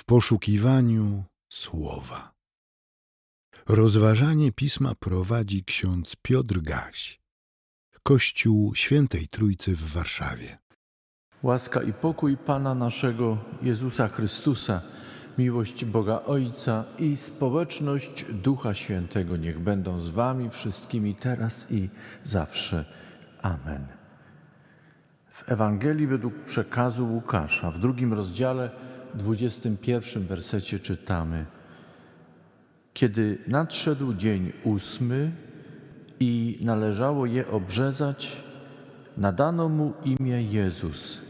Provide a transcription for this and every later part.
w poszukiwaniu słowa. Rozważanie pisma prowadzi ksiądz Piotr Gaś, Kościół Świętej Trójcy w Warszawie. Łaska i pokój Pana naszego Jezusa Chrystusa, miłość Boga Ojca i społeczność Ducha Świętego niech będą z Wami wszystkimi teraz i zawsze. Amen. W Ewangelii według przekazu Łukasza w drugim rozdziale, 21 wersecie czytamy: Kiedy nadszedł dzień ósmy i należało je obrzezać, nadano mu imię Jezus,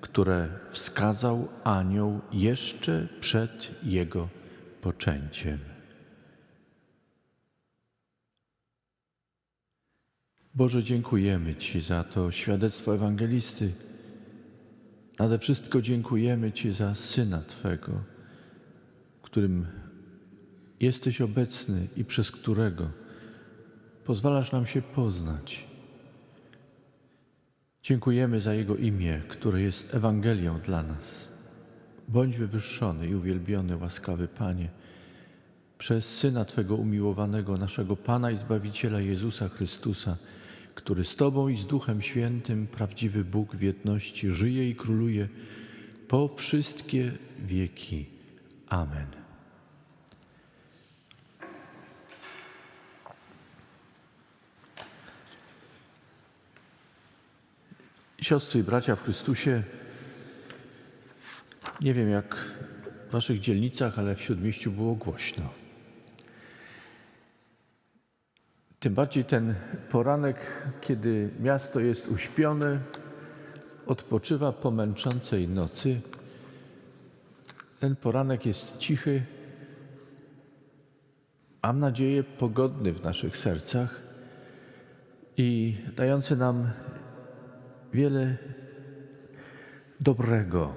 które wskazał anioł jeszcze przed jego poczęciem. Boże, dziękujemy Ci za to świadectwo ewangelisty. Nade wszystko dziękujemy Ci za Syna Twego, którym jesteś obecny i przez którego pozwalasz nam się poznać. Dziękujemy za Jego imię, które jest Ewangelią dla nas. Bądź wywyższony i uwielbiony, łaskawy Panie, przez Syna Twego umiłowanego, naszego Pana i Zbawiciela Jezusa Chrystusa, który z Tobą i z Duchem Świętym, prawdziwy Bóg w jedności, żyje i króluje po wszystkie wieki. Amen. Siostry i bracia w Chrystusie, nie wiem jak w Waszych dzielnicach, ale w Śródmieściu było głośno. Tym bardziej ten poranek, kiedy miasto jest uśpione, odpoczywa po męczącej nocy. Ten poranek jest cichy, mam nadzieję pogodny w naszych sercach i dający nam wiele dobrego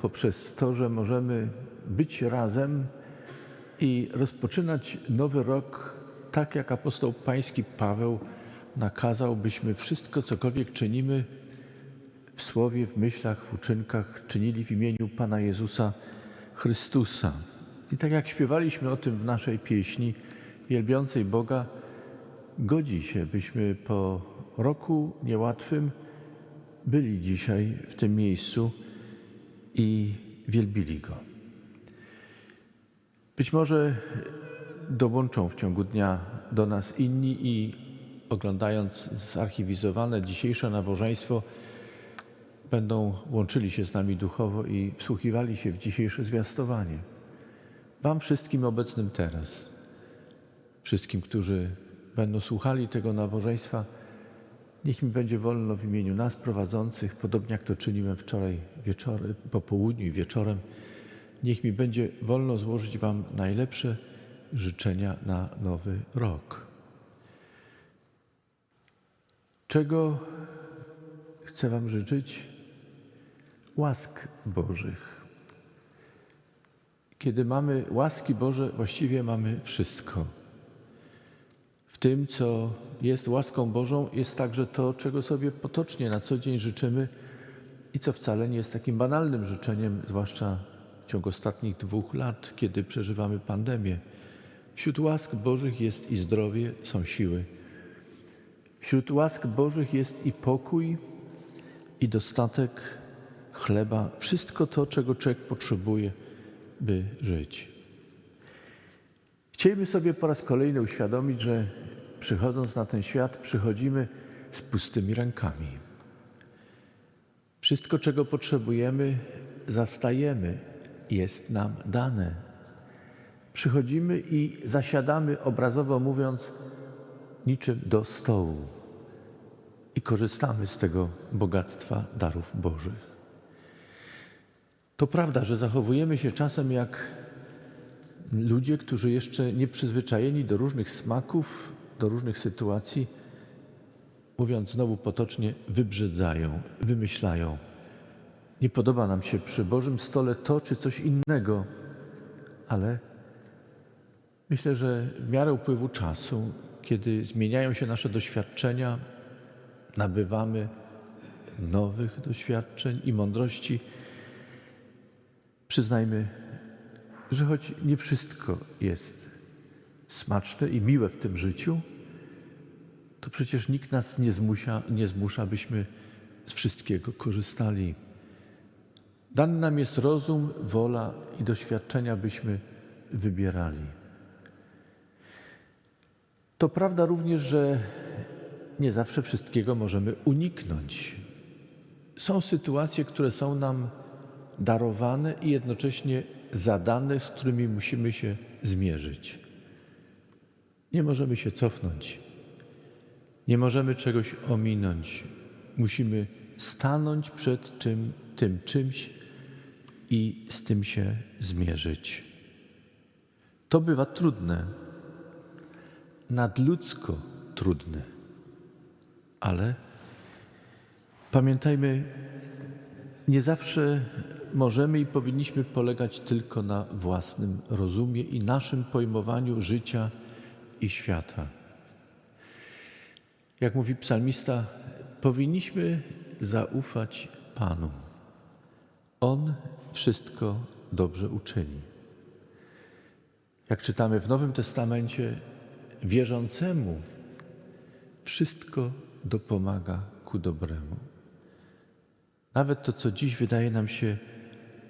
poprzez to, że możemy być razem i rozpoczynać nowy rok tak, jak apostoł pański Paweł nakazał, byśmy wszystko, cokolwiek czynimy w słowie, w myślach, w uczynkach, czynili w imieniu Pana Jezusa Chrystusa. I tak jak śpiewaliśmy o tym w naszej pieśni wielbiącej Boga, godzi się, byśmy po roku niełatwym byli dzisiaj w tym miejscu i wielbili Go. Być może dołączą w ciągu dnia do nas inni i oglądając zarchiwizowane dzisiejsze nabożeństwo, będą łączyli się z nami duchowo i wsłuchiwali się w dzisiejsze zwiastowanie. Wam wszystkim obecnym teraz, wszystkim, którzy będą słuchali tego nabożeństwa, Niech mi będzie wolno w imieniu nas prowadzących, podobnie jak to czyniłem wczoraj wieczorem, po południu i wieczorem. Niech mi będzie wolno złożyć Wam najlepsze życzenia na nowy rok. Czego chcę Wam życzyć? Łask Bożych. Kiedy mamy łaski Boże, właściwie mamy wszystko tym, co jest łaską Bożą, jest także to, czego sobie potocznie na co dzień życzymy i co wcale nie jest takim banalnym życzeniem, zwłaszcza w ciągu ostatnich dwóch lat, kiedy przeżywamy pandemię. Wśród łask Bożych jest i zdrowie, są siły. Wśród łask Bożych jest i pokój, i dostatek chleba, wszystko to, czego człowiek potrzebuje, by żyć. Chcielibyśmy sobie po raz kolejny uświadomić, że przychodząc na ten świat, przychodzimy z pustymi rękami. Wszystko, czego potrzebujemy, zastajemy, jest nam dane. Przychodzimy i zasiadamy, obrazowo mówiąc, niczym do stołu i korzystamy z tego bogactwa darów Bożych. To prawda, że zachowujemy się czasem jak ludzie, którzy jeszcze nie przyzwyczajeni do różnych smaków, do różnych sytuacji, mówiąc znowu potocznie, wybrzydzają, wymyślają. Nie podoba nam się przy Bożym stole to czy coś innego, ale myślę, że w miarę upływu czasu, kiedy zmieniają się nasze doświadczenia, nabywamy nowych doświadczeń i mądrości, przyznajmy, że choć nie wszystko jest smaczne i miłe w tym życiu, to przecież nikt nas nie zmusza, nie zmusza, byśmy z wszystkiego korzystali. Dany nam jest rozum, wola i doświadczenia, byśmy wybierali. To prawda również, że nie zawsze wszystkiego możemy uniknąć. Są sytuacje, które są nam darowane i jednocześnie zadane, z którymi musimy się zmierzyć. Nie możemy się cofnąć. Nie możemy czegoś ominąć. Musimy stanąć przed czym, tym czymś i z tym się zmierzyć. To bywa trudne, nadludzko trudne, ale pamiętajmy, nie zawsze możemy i powinniśmy polegać tylko na własnym rozumie i naszym pojmowaniu życia i świata. Jak mówi psalmista, powinniśmy zaufać Panu. On wszystko dobrze uczyni. Jak czytamy w Nowym Testamencie, wierzącemu wszystko dopomaga ku dobremu. Nawet to, co dziś wydaje nam się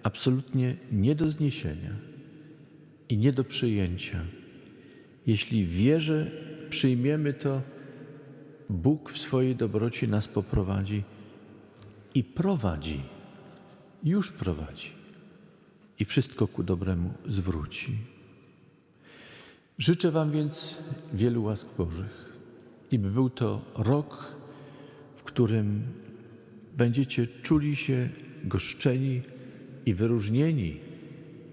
absolutnie nie do zniesienia i nie do przyjęcia, jeśli w wierze przyjmiemy to, Bóg w swojej dobroci nas poprowadzi i prowadzi, już prowadzi i wszystko ku dobremu zwróci. Życzę Wam więc wielu łask Bożych i by był to rok, w którym będziecie czuli się goszczeni i wyróżnieni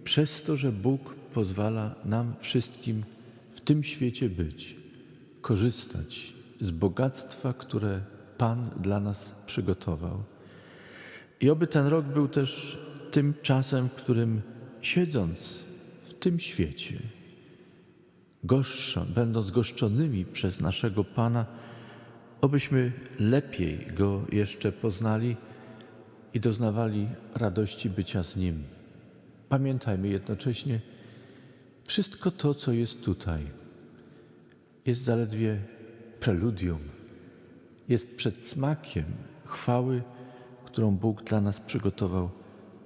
przez to, że Bóg pozwala nam wszystkim w tym świecie być, korzystać z bogactwa, które Pan dla nas przygotował. I oby ten rok był też tym czasem, w którym siedząc w tym świecie, goszcza, będąc goszczonymi przez naszego Pana, obyśmy lepiej Go jeszcze poznali i doznawali radości bycia z Nim. Pamiętajmy jednocześnie, wszystko to, co jest tutaj, jest zaledwie preludium, jest przedsmakiem chwały, którą Bóg dla nas przygotował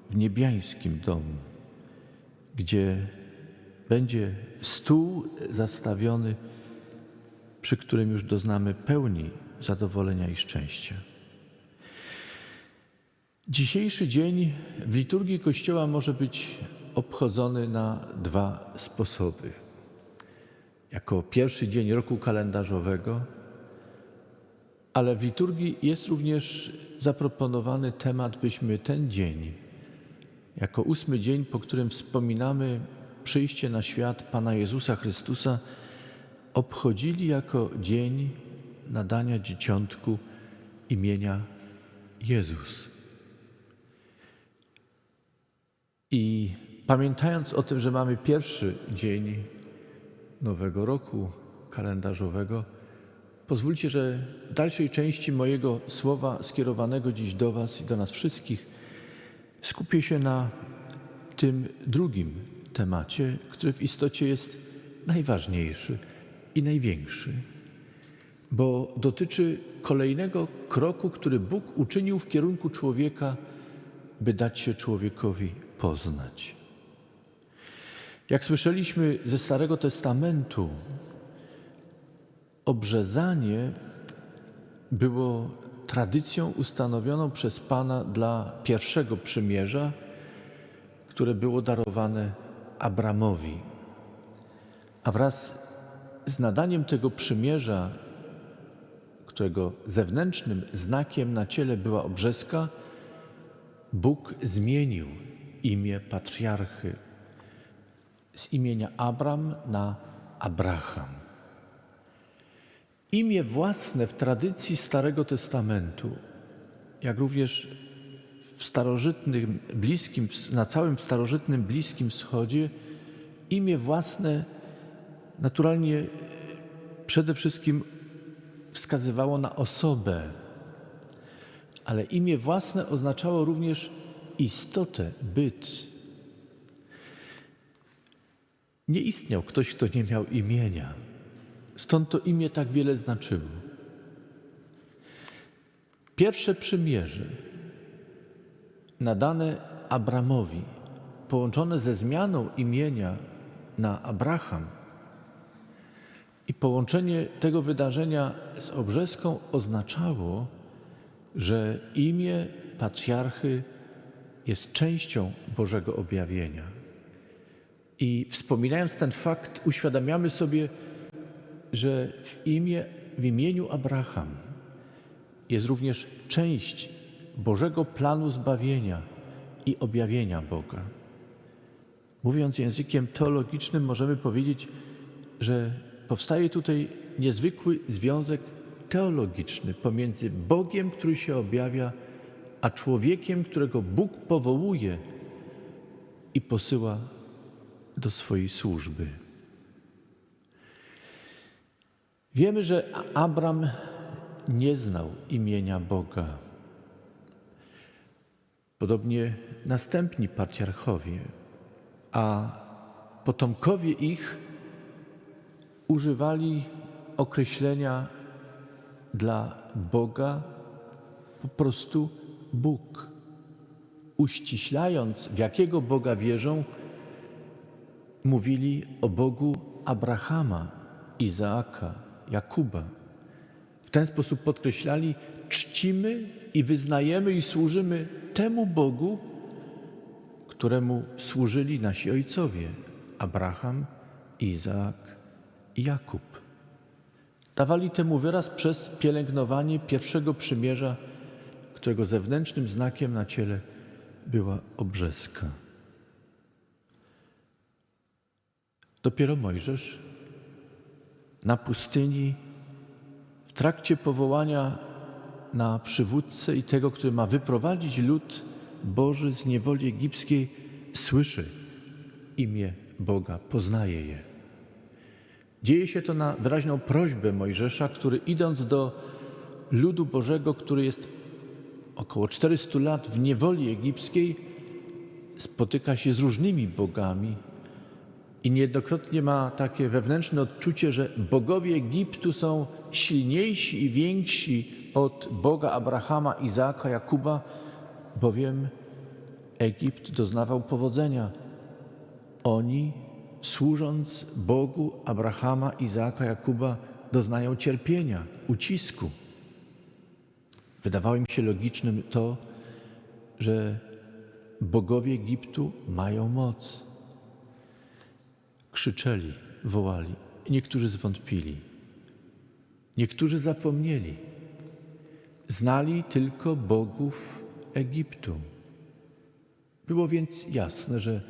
w niebiańskim domu, gdzie będzie stół zastawiony, przy którym już doznamy pełni zadowolenia i szczęścia. Dzisiejszy dzień w liturgii Kościoła może być obchodzony na dwa sposoby. Jako pierwszy dzień roku kalendarzowego, ale w liturgii jest również zaproponowany temat, byśmy ten dzień, jako ósmy dzień, po którym wspominamy przyjście na świat Pana Jezusa Chrystusa, obchodzili jako dzień nadania dzieciątku imienia Jezus. I pamiętając o tym, że mamy pierwszy dzień nowego roku kalendarzowego, pozwólcie, że w dalszej części mojego słowa skierowanego dziś do Was i do nas wszystkich skupię się na tym drugim temacie, który w istocie jest najważniejszy i największy, bo dotyczy kolejnego kroku, który Bóg uczynił w kierunku człowieka, by dać się człowiekowi poznać. Jak słyszeliśmy ze Starego Testamentu, obrzezanie było tradycją ustanowioną przez Pana dla pierwszego przymierza, które było darowane Abramowi. A wraz z nadaniem tego przymierza, którego zewnętrznym znakiem na ciele była obrzeska, Bóg zmienił imię patriarchy z imienia Abram na Abraham. Imię własne w tradycji Starego Testamentu, jak również w starożytnym, bliskim, na całym starożytnym Bliskim Wschodzie, imię własne naturalnie przede wszystkim wskazywało na osobę, ale imię własne oznaczało również istotę, byt. Nie istniał ktoś, kto nie miał imienia. Stąd to imię tak wiele znaczyło. Pierwsze przymierze nadane Abramowi, połączone ze zmianą imienia na Abraham i połączenie tego wydarzenia z obrzeską oznaczało, że imię patriarchy jest częścią Bożego objawienia. I wspominając ten fakt, uświadamiamy sobie, że w, imię, w imieniu Abraham jest również część Bożego planu zbawienia i objawienia Boga. Mówiąc językiem teologicznym, możemy powiedzieć, że powstaje tutaj niezwykły związek teologiczny pomiędzy Bogiem, który się objawia, a człowiekiem, którego Bóg powołuje i posyła do swojej służby. Wiemy, że Abram nie znał imienia Boga. Podobnie następni patriarchowie, a potomkowie ich używali określenia dla Boga po prostu Bóg. Uściślając, w jakiego Boga wierzą, mówili o Bogu Abrahama, Izaaka, Jakuba. W ten sposób podkreślali, czcimy i wyznajemy i służymy temu Bogu, któremu służyli nasi ojcowie Abraham, Izaak i Jakub. Dawali temu wyraz przez pielęgnowanie pierwszego przymierza, którego zewnętrznym znakiem na ciele była obrzeska. Dopiero Mojżesz na pustyni, w trakcie powołania na przywódcę i tego, który ma wyprowadzić lud Boży z niewoli egipskiej, słyszy imię Boga, poznaje je. Dzieje się to na wyraźną prośbę Mojżesza, który idąc do ludu Bożego, który jest około 400 lat w niewoli egipskiej, spotyka się z różnymi bogami i niejednokrotnie ma takie wewnętrzne odczucie, że bogowie Egiptu są silniejsi i więksi od Boga Abrahama, Izaaka, Jakuba, bowiem Egipt doznawał powodzenia. Oni, służąc Bogu Abrahama, Izaaka, Jakuba, doznają cierpienia, ucisku. Wydawało im się logicznym to, że bogowie Egiptu mają moc. Krzyczeli, wołali. Niektórzy zwątpili. Niektórzy zapomnieli. Znali tylko bogów Egiptu. Było więc jasne, że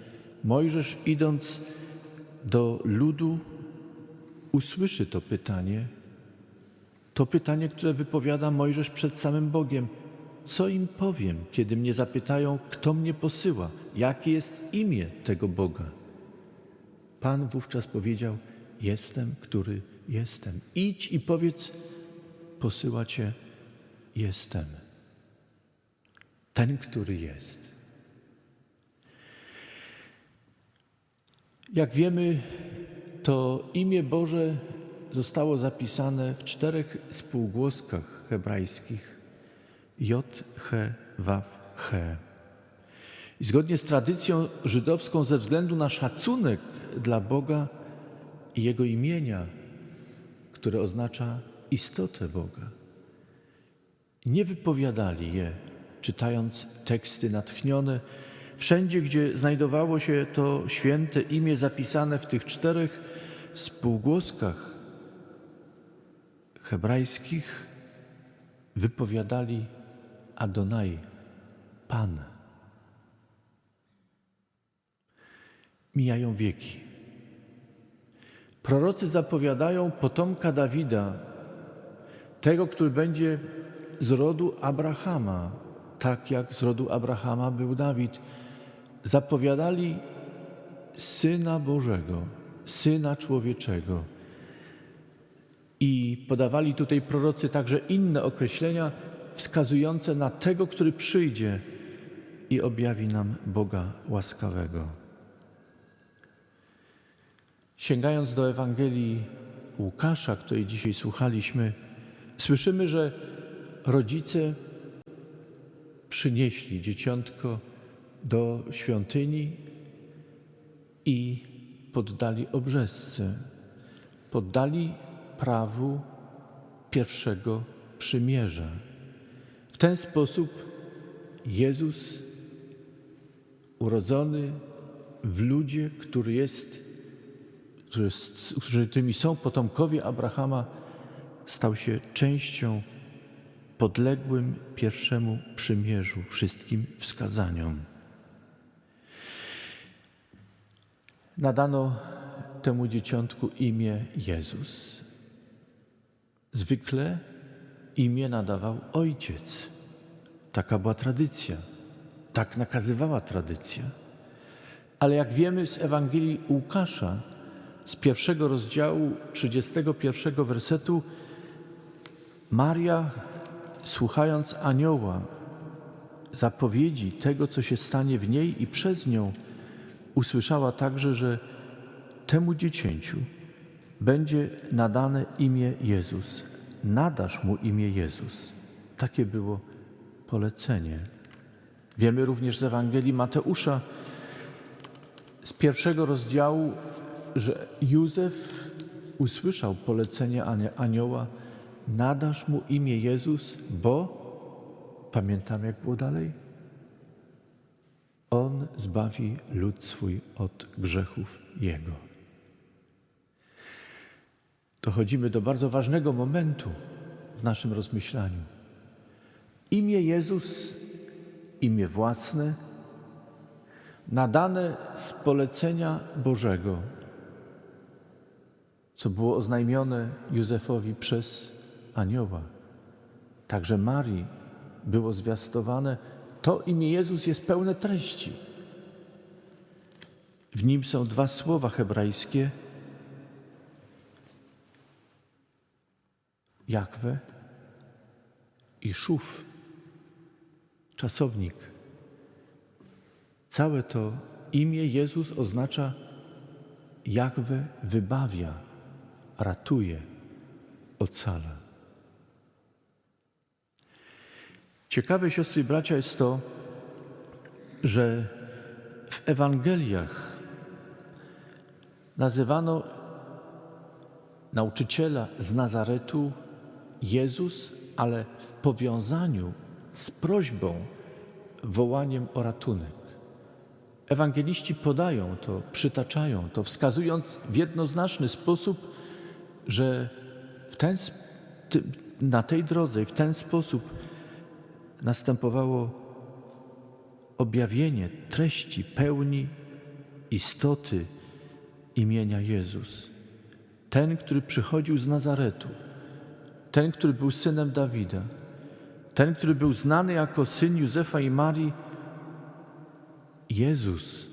Mojżesz idąc do ludu usłyszy to pytanie, to pytanie, które wypowiada Mojżesz przed samym Bogiem. Co im powiem, kiedy mnie zapytają, kto mnie posyła, jakie jest imię tego Boga? Pan wówczas powiedział: Jestem, który jestem. Idź i powiedz: Posyła cię, jestem. Ten, który jest. Jak wiemy, to imię Boże zostało zapisane w czterech spółgłoskach hebrajskich: J, H, Waw, He. I zgodnie z tradycją żydowską, ze względu na szacunek dla Boga i Jego imienia, które oznacza istotę Boga, nie wypowiadali je, czytając teksty natchnione, wszędzie, gdzie znajdowało się to święte imię zapisane w tych czterech spółgłoskach hebrajskich, wypowiadali Adonai, Pan. Mijają wieki. Prorocy zapowiadają potomka Dawida, tego, który będzie z rodu Abrahama, tak jak z rodu Abrahama był Dawid. Zapowiadali Syna Bożego, Syna Człowieczego. I podawali tutaj prorocy także inne określenia wskazujące na tego, który przyjdzie i objawi nam Boga łaskawego. Sięgając do Ewangelii Łukasza, której dzisiaj słuchaliśmy, słyszymy, że rodzice przynieśli dzieciątko do świątyni i poddali obrzesce, poddali prawu pierwszego przymierza. W ten sposób Jezus, urodzony w ludzie, który jest, który, jest- którymi są potomkowie Abrahama, stał się częścią podległym pierwszemu przymierzu, wszystkim wskazaniom. Nadano temu dzieciątku imię Jezus. Zwykle imię nadawał ojciec. Taka była tradycja. Tak nakazywała tradycja. Ale jak wiemy z Ewangelii Łukasza, z pierwszego rozdziału 31 wersetu, Maria, słuchając anioła, zapowiedzi tego, co się stanie w niej i przez nią, usłyszała także, że temu dziecięciu będzie nadane imię Jezus. Nadasz mu imię Jezus. Takie było polecenie. Wiemy również z Ewangelii Mateusza, z pierwszego rozdziału, że Józef usłyszał polecenie anioła: Nadasz mu imię Jezus, bo pamiętam, jak było dalej? On zbawi lud swój od grzechów jego. Dochodzimy do bardzo ważnego momentu w naszym rozmyślaniu. Imię Jezus, imię własne, nadane z polecenia Bożego, co było oznajmione Józefowi przez anioła. Także Marii było zwiastowane, to imię Jezus jest pełne treści. W nim są dwa słowa hebrajskie: Jakwe i Szuf, czasownik. Całe to imię Jezus oznacza Jakwe wybawia, ratuje, ocala. Ciekawe, siostry i bracia, jest to, że w Ewangeliach nazywano nauczyciela z Nazaretu Jezus, ale w powiązaniu z prośbą, wołaniem o ratunek. Ewangeliści podają to, przytaczają to, wskazując w jednoznaczny sposób, że w ten, na tej drodze i w ten sposób następowało objawienie treści, pełni istoty imienia Jezus. Ten, który przychodził z Nazaretu, ten, który był synem Dawida, ten, który był znany jako syn Józefa i Marii, Jezus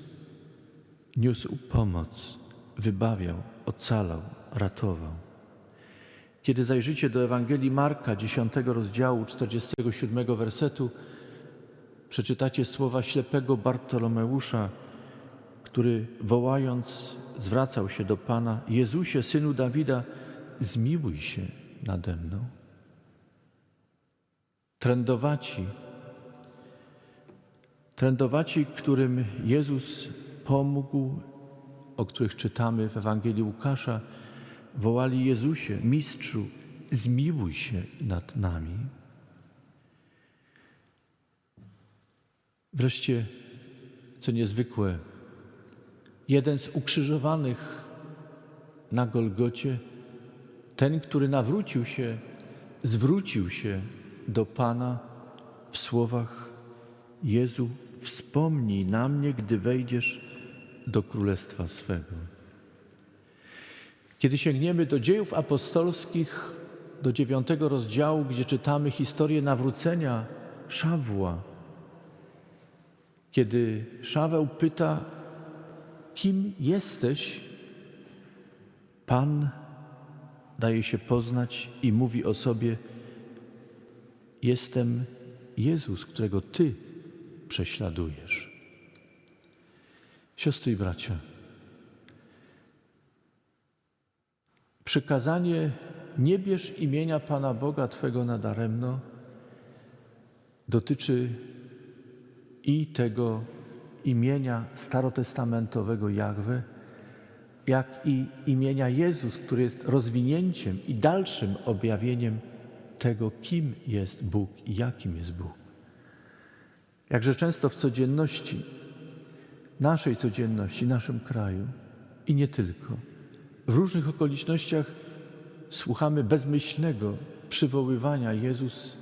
niósł pomoc, wybawiał, ocalał, ratował. Kiedy zajrzycie do Ewangelii Marka, 10 rozdziału, 47 wersetu, przeczytacie słowa ślepego Bartolomeusza, który wołając zwracał się do Pana: Jezusie, synu Dawida, zmiłuj się nade mną. Trędowaci, trędowaci, którym Jezus pomógł, o których czytamy w Ewangelii Łukasza, wołali Jezusie, Mistrzu, zmiłuj się nad nami. Wreszcie, co niezwykłe, jeden z ukrzyżowanych na Golgocie, ten, który nawrócił się, zwrócił się do Pana w słowach: Jezu, wspomnij na mnie, gdy wejdziesz do królestwa swego. Kiedy sięgniemy do dziejów apostolskich, do dziewiątego rozdziału, gdzie czytamy historię nawrócenia Szawła, kiedy Szaweł pyta, kim jesteś, Pan daje się poznać i mówi o sobie: Jestem Jezus, którego Ty prześladujesz. Siostry i bracia, Przykazanie nie bierz imienia Pana Boga Twego nadaremno dotyczy i tego imienia starotestamentowego Jahwe, jak i imienia Jezus, który jest rozwinięciem i dalszym objawieniem tego, kim jest Bóg i jakim jest Bóg. Jakże często w codzienności, naszej codzienności, naszym kraju i nie tylko, w różnych okolicznościach słuchamy bezmyślnego przywoływania Jezus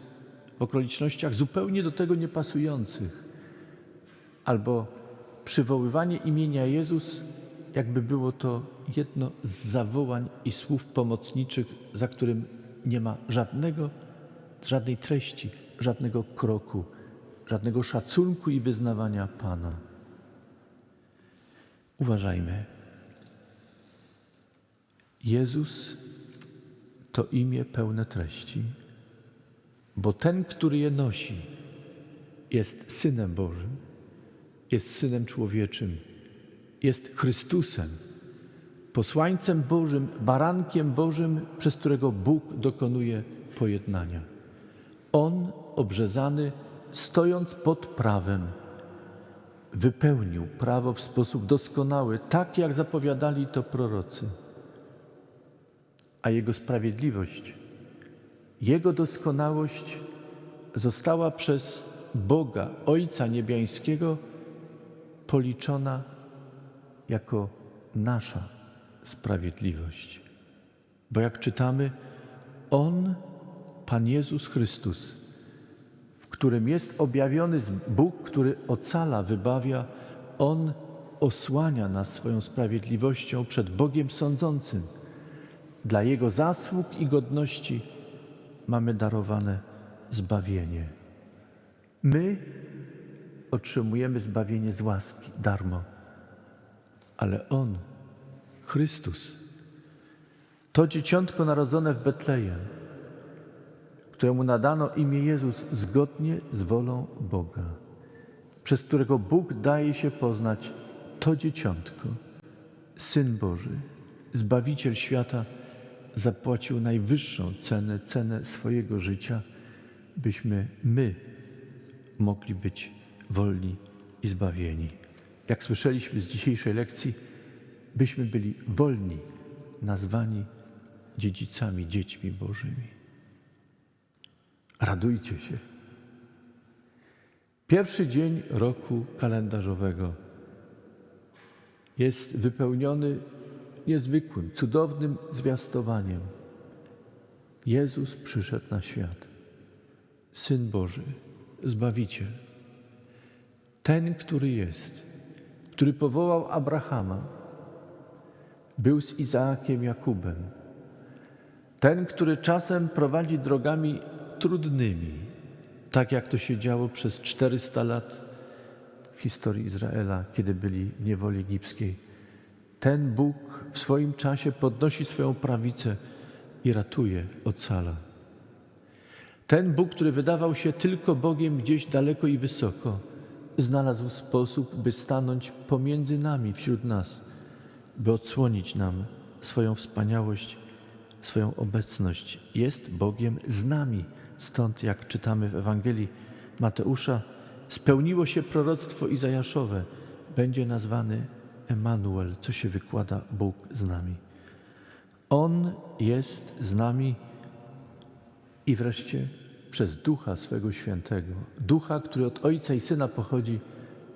w okolicznościach zupełnie do tego niepasujących, albo przywoływanie imienia Jezus, jakby było to jedno z zawołań i słów pomocniczych, za którym nie ma żadnego, żadnej treści, żadnego kroku, żadnego szacunku i wyznawania Pana. Uważajmy. Jezus to imię pełne treści, bo ten, który je nosi, jest Synem Bożym, jest Synem Człowieczym, jest Chrystusem, posłańcem Bożym, barankiem Bożym, przez którego Bóg dokonuje pojednania. On, obrzezany, stojąc pod prawem, wypełnił prawo w sposób doskonały, tak jak zapowiadali to prorocy. A Jego sprawiedliwość, Jego doskonałość została przez Boga, Ojca Niebiańskiego, policzona jako nasza sprawiedliwość. Bo jak czytamy, On, Pan Jezus Chrystus, w którym jest objawiony Bóg, który ocala, wybawia, On osłania nas swoją sprawiedliwością przed Bogiem sądzącym. Dla Jego zasług i godności mamy darowane zbawienie. My otrzymujemy zbawienie z łaski, darmo, ale On, Chrystus, to dzieciątko narodzone w Betlejem, któremu nadano imię Jezus zgodnie z wolą Boga, przez którego Bóg daje się poznać to dzieciątko, Syn Boży, Zbawiciel świata, zapłacił najwyższą cenę, cenę swojego życia, byśmy my mogli być wolni i zbawieni. Jak słyszeliśmy z dzisiejszej lekcji, byśmy byli wolni, nazwani dziedzicami, dziećmi Bożymi. Radujcie się. Pierwszy dzień roku kalendarzowego jest wypełniony niezwykłym, cudownym zwiastowaniem. Jezus przyszedł na świat. Syn Boży, Zbawiciel. Ten, który jest, który powołał Abrahama, był z Izaakiem Jakubem. Ten, który czasem prowadzi drogami trudnymi, tak jak to się działo przez 400 lat w historii Izraela, kiedy byli w niewoli egipskiej. Ten Bóg w swoim czasie podnosi swoją prawicę i ratuje, ocala. Ten Bóg, który wydawał się tylko Bogiem gdzieś daleko i wysoko, znalazł sposób, by stanąć pomiędzy nami, wśród nas, by odsłonić nam swoją wspaniałość, swoją obecność. Jest Bogiem z nami. Stąd, jak czytamy w Ewangelii Mateusza, spełniło się proroctwo Izajaszowe. Będzie nazwany Emanuel, co się wykłada Bóg z nami. On jest z nami i wreszcie przez Ducha swego Świętego, Ducha, który od Ojca i Syna pochodzi,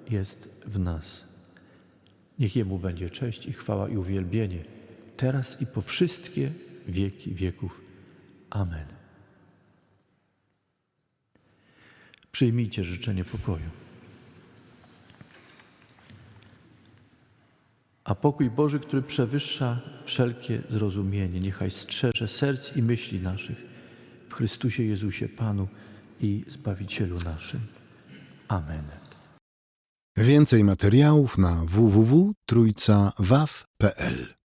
jest w nas. Niech Jemu będzie cześć i chwała i uwielbienie, teraz i po wszystkie wieki wieków. Amen. Przyjmijcie życzenie pokoju. A pokój Boży, który przewyższa wszelkie zrozumienie, niechaj strzeże serc i myśli naszych w Chrystusie Jezusie Panu i Zbawicielu naszym. Amen. Więcej materiałów na www.trójcawaw.pl